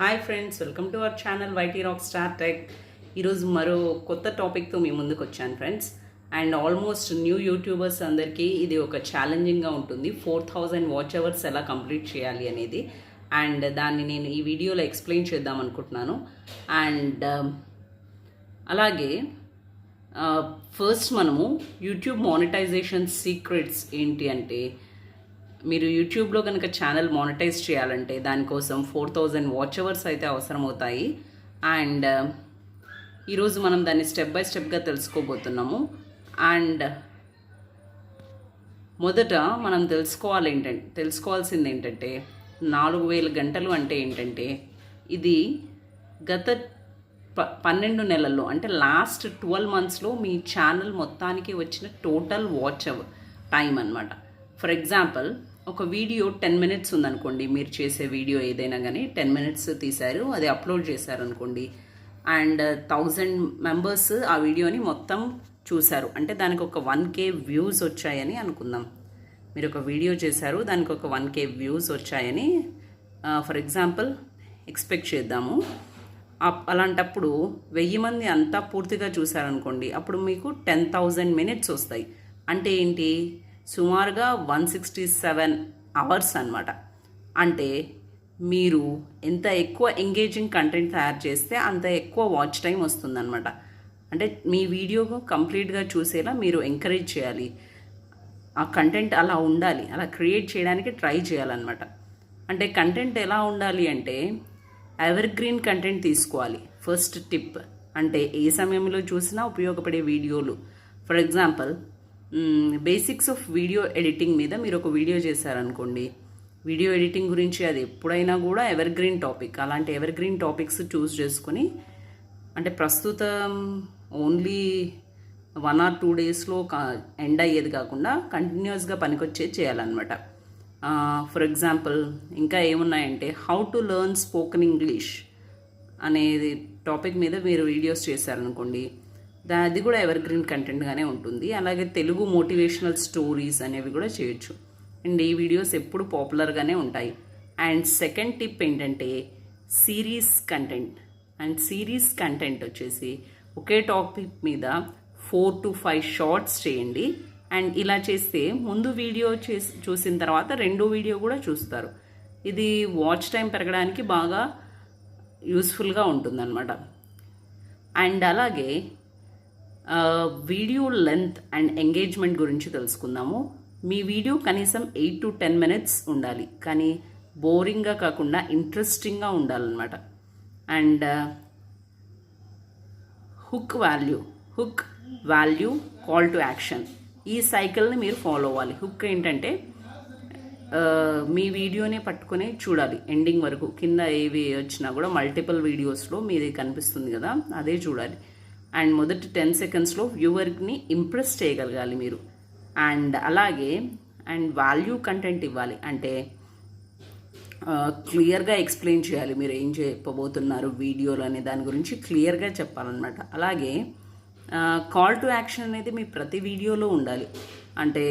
Hi friends welcome to our channel YT rock star tech. ఈరోజు మరో కొత్త టాపిక్తో మీ ముందుకు వచ్చాను friends. And almost new YouTubers అందరికీ ఇది ఒక ఛాలెంజింగ్గా ఉంటుంది. ఫోర్ థౌజండ్ వాచ్ అవర్స్ ఎలా కంప్లీట్ చేయాలి అనేది. అండ్ దాన్ని నేను ఈ వీడియోలో ఎక్స్ప్లెయిన్ చేద్దాం అనుకుంటున్నాను. అండ్ um, అలాగే uh, ఫస్ట్ మనము యూట్యూబ్ మానిటైజేషన్ సీక్రెట్స్ ఏంటి అంటే మీరు యూట్యూబ్లో కనుక ఛానల్ మానిటైజ్ చేయాలంటే దానికోసం ఫోర్ థౌజండ్ వాచ్ అవర్స్ అయితే అవసరం అవుతాయి అండ్ ఈరోజు మనం దాన్ని స్టెప్ బై స్టెప్గా తెలుసుకోబోతున్నాము. అండ్ మొదట మనం తెలుసుకోవాలి ఏంటంటే తెలుసుకోవాల్సింది ఏంటంటే నాలుగు వేల గంటలు అంటే ఏంటంటే ఇది గత ప పన్నెండు నెలల్లో అంటే లాస్ట్ ట్వెల్వ్ మంత్స్లో మీ ఛానల్ మొత్తానికి వచ్చిన టోటల్ వాచ్ అవర్ టైం అనమాట ఫర్ ఎగ్జాంపుల్ ఒక వీడియో టెన్ మినిట్స్ ఉందనుకోండి మీరు చేసే వీడియో ఏదైనా కానీ టెన్ మినిట్స్ తీశారు అది అప్లోడ్ చేశారు అనుకోండి అండ్ థౌజండ్ మెంబర్స్ ఆ వీడియోని మొత్తం చూశారు. అంటే దానికి ఒక వన్ కే వ్యూస్ వచ్చాయని అనుకుందాం. మీరు ఒక వీడియో చేశారు దానికి ఒక వన్ కే వ్యూస్ వచ్చాయని ఫర్ ఎగ్జాంపుల్ ఎక్స్పెక్ట్ చేద్దాము. అప్- అలాంటప్పుడు వెయ్యి మంది అంతా పూర్తిగా చూశారనుకోండి అప్పుడు మీకు టెన్ థౌజండ్ మినిట్స్ వస్తాయి. అంటే ఏంటి? సుమారుగా వన్ సిక్స్టీ సెవెన్ అవర్స్ అనమాట అంటే మీరు ఎంత ఎక్కువ ఎంగేజింగ్ కంటెంట్ తయారు చేస్తే అంత ఎక్కువ వాచ్ టైం వస్తుందన్నమాట. అంటే మీ వీడియో కంప్లీట్గా చూసేలా మీరు ఎంకరేజ్ చేయాలి. ఆ కంటెంట్ అలా ఉండాలి. అలా క్రియేట్ చేయడానికి ట్రై చేయాలన్నమాట. అంటే కంటెంట్ ఎలా ఉండాలి అంటే ఎవర్గ్రీన్ కంటెంట్ తీసుకోవాలి. ఫస్ట్ టిప్ అంటే ఏ సమయంలో చూసినా ఉపయోగపడే వీడియోలు for example basics of video editing మీద మీరు ఒక వీడియో చేశారనుకోండి. వీడియో ఎడిటింగ్ గురించి అది ఎప్పుడైనా కూడా ఎవర్ గ్రీన్ టాపిక్ అలాంటి ఎవర్ గ్రీన్ టాపిక్స్ చూస్ చేసుకొని అంటే ప్రస్తుతం ఓన్లీ వన్ ఆర్ టూ డేస్లో ఎండ్ అయ్యేది కాకుండా కంటిన్యూస్గా పనికొచ్చేది చేయాలన్నమాట. ఫర్ ఎగ్జాంపుల్ ఇంకా ఏమున్నాయంటే how to learn spoken English అనేది టాపిక్ మీద మీరు వీడియోస్ చేశారనుకోండి. అది కూడా ఎవర్ గ్రీన్ కంటెంట్గానే ఉంటుంది. అలాగే తెలుగు మోటివేషనల్ స్టోరీస్ అనేవి కూడా చేయొచ్చు. అండ్ ఈ వీడియోస్ ఎప్పుడు పాపులర్గానే ఉంటాయి. అండ్ సెకండ్ టిప్ ఏంటంటే series content and series content వచ్చేసి ఒకే టాపిక్ మీద ఫోర్ టు ఫైవ్ షార్ట్స్ చేయండి. అండ్ ఇలా చేస్తే ముందు వీడియో చేసి చూసిన తర్వాత రెండో వీడియో కూడా చూస్తారు. ఇది వాచ్ టైం పెరగడానికి బాగా యూస్ఫుల్గా ఉంటుందన్నమాట. అండ్ అలాగే వీడియో లెంత్ అండ్ ఎంగేజ్మెంట్ గురించి తెలుసుకుందాము. మీ వీడియో కనీసం ఎయిట్ టు టెన్ మినిట్స్ ఉండాలి. కానీ బోరింగ్గా కాకుండా ఇంట్రెస్టింగ్గా ఉండాలన్నమాట. And hook value hook value call to action. ఈ సైకిల్ని మీరు ఫాలో అవ్వాలి. హుక్ ఏంటంటే మీ వీడియోనే పట్టుకుని చూడాలి. ఎండింగ్ వరకు. కింద ఏవి వచ్చినా కూడా మల్టిపుల్ వీడియోస్లో మీది కనిపిస్తుంది కదా అదే చూడాలి. అండ్ మొదటి టెన్ సెకండ్స్లో వ్యూవర్ని ఇంప్రెస్ చేయగలగాలి మీరు. అండ్ అలాగే అండ్ వాల్యూ కంటెంట్ ఇవ్వాలి. అంటే క్లియర్గా ఎక్స్ప్లెయిన్ చేయాలి. మీరు ఏం చెప్పబోతున్నారు వీడియోలు అనే దాని గురించి క్లియర్గా చెప్పాలన్నమాట. అలాగే కాల్ టు యాక్షన్ అనేది మీ ప్రతి వీడియోలో ఉండాలి. అంటే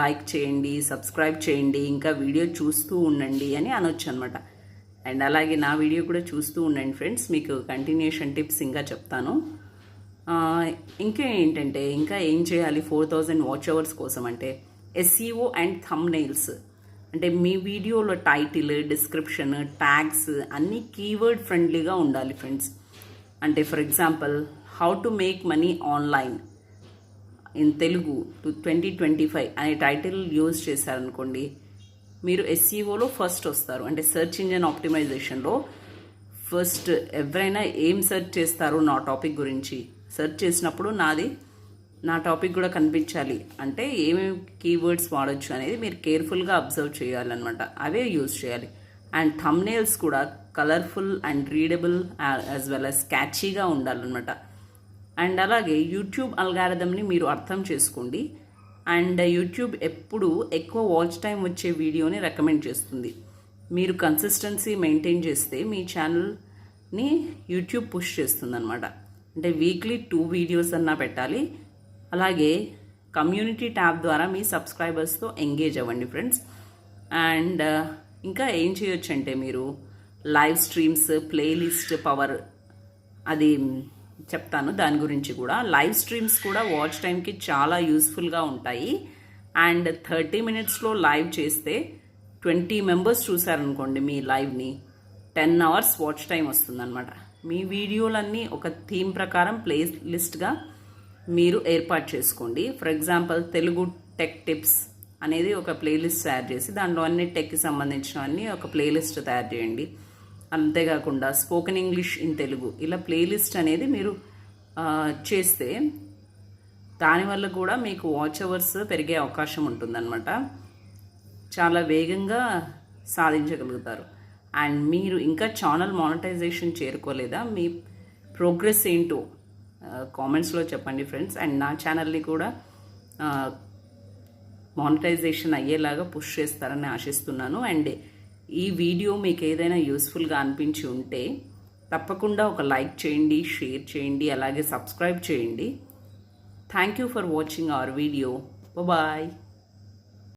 లైక్ చేయండి సబ్స్క్రైబ్ చేయండి ఇంకా వీడియో చూస్తూ ఉండండి అని అనొచ్చు అనమాట అండ్ అలాగే నా వీడియో కూడా చూస్తూ ఉండండి ఫ్రెండ్స్. మీకు కంటిన్యూషన్ టిప్స్ ఇంకా చెప్తాను. ఇంకా ఏంటంటే ఇంకా ఏం చేయాలి? ఫోర్ థౌజండ్ వాచ్ అవర్స్ కోసం అంటే ఎస్ఈఓ అండ్ థమ్ నెయిల్స్ అంటే మీ వీడియోలో టైటిల్ డిస్క్రిప్షన్ ట్యాగ్స్ అన్నీ కీవర్డ్ ఫ్రెండ్లీగా ఉండాలి ఫ్రెండ్స్. అంటే for example how to make money online. In Telugu two twenty twenty five అనే టైటిల్ యూజ్ చేశారనుకోండి మీరు ఎస్సీఓలో ఫస్ట్ వస్తారు. అంటే సెర్చ్ ఇంజన్ ఆప్టిమైజేషన్లో ఫస్ట్ ఎవరైనా ఏం సెర్చ్ చేస్తారు నా టాపిక్ గురించి సెర్చ్ చేసినప్పుడు నాది నా టాపిక్ కూడా కనిపించాలి. అంటే ఏమేమి కీవర్డ్స్ వాడచ్చు అనేది మీరు కేర్ఫుల్గా అబ్జర్వ్ చేయాలన్నమాట. అవే యూజ్ చేయాలి. అండ్ థంబ్నేల్స్ కూడా colourful and readable as well as క్యాచీగా ఉండాలన్నమాట. అండ్ అలాగే యూట్యూబ్ అల్గారథంని మీరు అర్థం చేసుకోండి. అండ్ యూట్యూబ్ ఎప్పుడు ఎక్కువ వాచ్ టైం వచ్చే వీడియోని రికమెండ్ చేస్తుంది. మీరు కన్సిస్టెన్సీ మెయింటైన్ చేస్తే మీ ఛానల్ని యూట్యూబ్ పుష్ చేస్తుంది అనమాట అంటే వీక్లీ టూ వీడియోస్ అన్నా పెట్టాలి. అలాగే కమ్యూనిటీ ట్యాబ్ ద్వారా మీ సబ్స్క్రైబర్స్తో ఎంగేజ్ అవ్వండి ఫ్రెండ్స్ అండ్ uh, ఇంకా ఏం చేయొచ్చు అంటే మీరు లైవ్ స్ట్రీమ్స్ ప్లేలిస్ట్ పవర్ అది చెప్తాను దాని గురించి కూడా. లైవ్ స్ట్రీమ్స్ కూడా వాచ్ టైంకి చాలా యూస్ఫుల్గా ఉంటాయి. అండ్ థర్టీ మినిట్స్లో లైవ్ చేస్తే ట్వంటీ మెంబర్స్ చూసారనుకోండి మీ లైవ్ని టెన్ అవర్స్ వాచ్ టైం వస్తుందన్నమాట. మీ వీడియోలన్నీ ఒక థీమ్ ప్రకారం ప్లే లిస్ట్గా మీరు ఏర్పాటు చేసుకోండి. For example Telugu tech tips అనేది ఒక ప్లేలిస్ట్ తయారు చేసి దాంట్లో అన్ని టెక్కి సంబంధించినవన్నీ ఒక ప్లేలిస్ట్ తయారు చేయండి. అంతేకాకుండా స్పోకెన్ ఇంగ్లీష్ ఇన్ తెలుగు ఇలా ప్లేలిస్ట్ అనేది మీరు చేస్తే దానివల్ల కూడా మీకు వాచ్ అవర్స్ పెరిగే అవకాశం ఉంటుందన్నమాట. చాలా వేగంగా సాధించగలుగుతారు. అండ్ మీరు ఇంకా ఛానల్ మానిటైజేషన్ చేరుకోలేదా? మీ ప్రోగ్రెస్ ఏంటో కామెంట్స్లో చెప్పండి ఫ్రెండ్స్. అండ్ నా ఛానల్ని కూడా మానిటైజేషన్ అయ్యేలాగా పుష్ చేస్తారని ఆశిస్తున్నాను. అండ్ ఈ వీడియో మీకు ఏదైనా యూస్ఫుల్గా అనిపించి ఉంటే తప్పకుండా ఒక లైక్ చేయండి షేర్ చేయండి అలాగే సబ్స్క్రైబ్ చేయండి. Thank you for watching our video. Bye